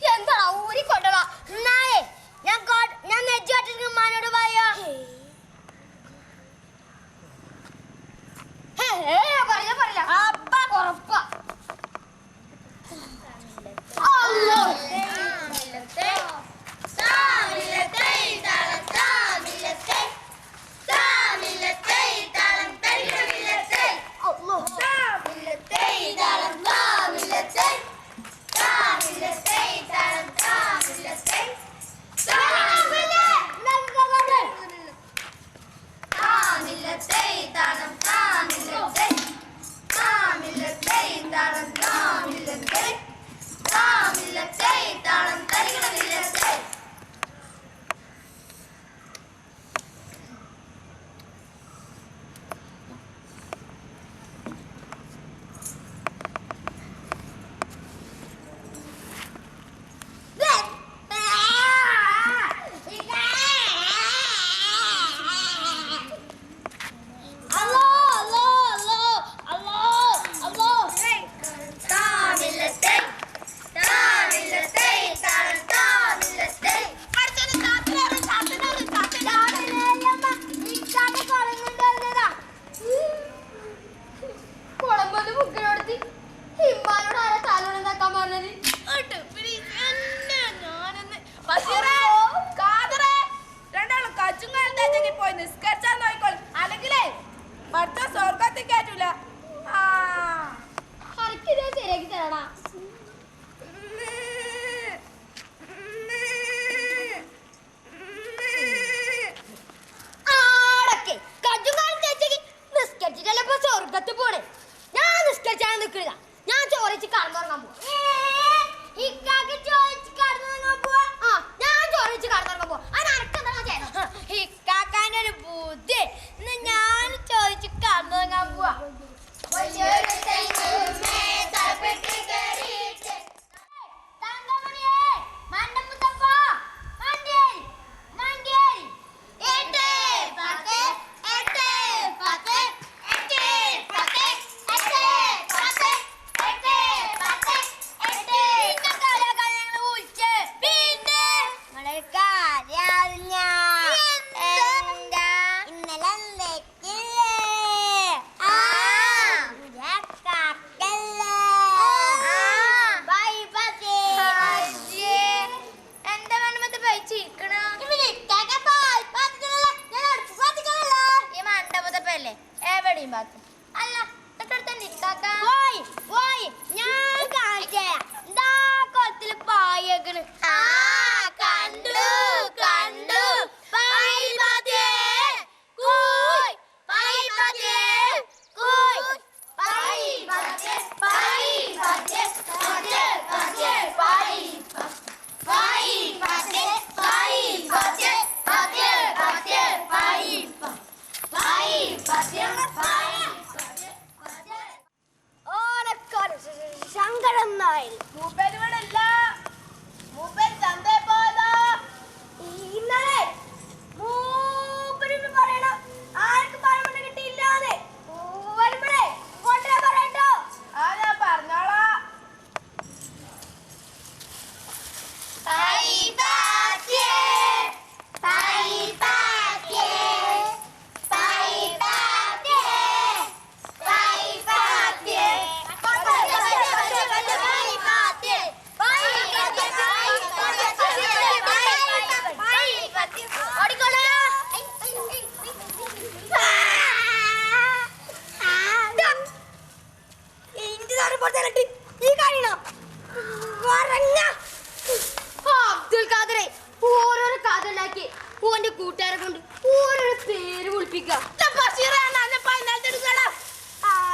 Chân? നിസ്കരിച്ചാൽ നിൽക്കില്ല ഞാൻ ചോദിച്ച് കടന്നുറങ്ങാൻ പോവാ. ഞാൻ ചോദിച്ച് കടന്നുറങ്ങാൻ പോവാ. അതിനറക്കെന്താ ചെയ്യണം ഇക്കാക്കാന്റെ ഒരു ബുദ്ധി. ഞാൻ ചോദിച്ച് കടന്നുറങ്ങാൻ പോവാ. nine.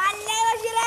അല്ലേ ബഷീറേ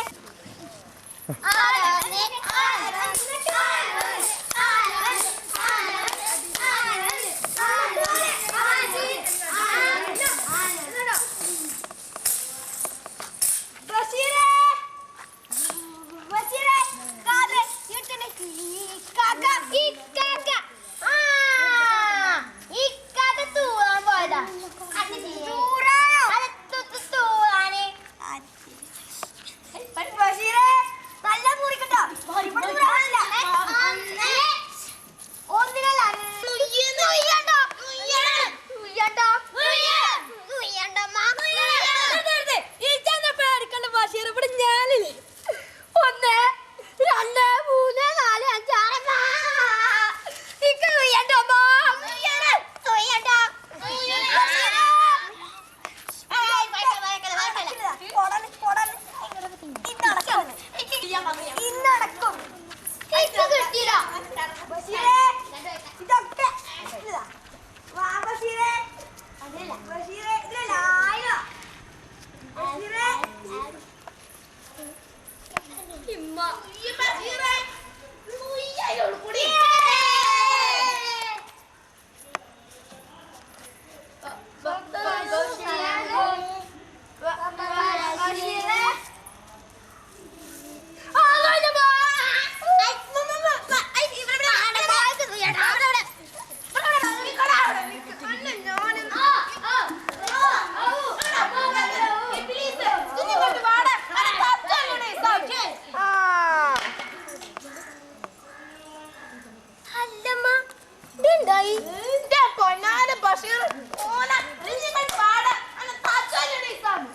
ഇന്റെ പൊന്നാര ബഷീർ ഓന ഇങ്ങോട്ട് വാടാ. അരെ തത്തല്ലേ സാക്ഷി.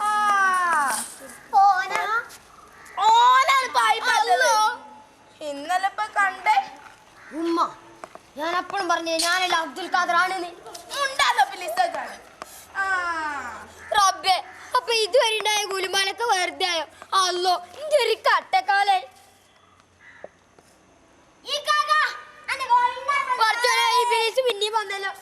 ആ. ഓനാ ഓനാണ് പായി പറഞ്ഞത്. ഇന്നലെ ഇപ്പൊ കണ്ടേ ഉമ്മ ഞാൻ അപ്പോഴും പറഞ്ഞു ഞാനല്ല അബ്ദുൽ ഖാദർ ആണെന്ന് ഉണ്ടാലോ പിലിസ്റ്റാണ് ആ റബ്ബേ അപ്പൊ ഇതുവരെ ഉണ്ടായ ഗുലുമാനൊക്കെ വെറുതെ ആയോ അല്ലോ ഇന്റെ ഒരു കട്ടക്കാലേ കുറച്ചോടെ ഈ ബിലീസ് പിന്നെയും വന്നല്ലോ.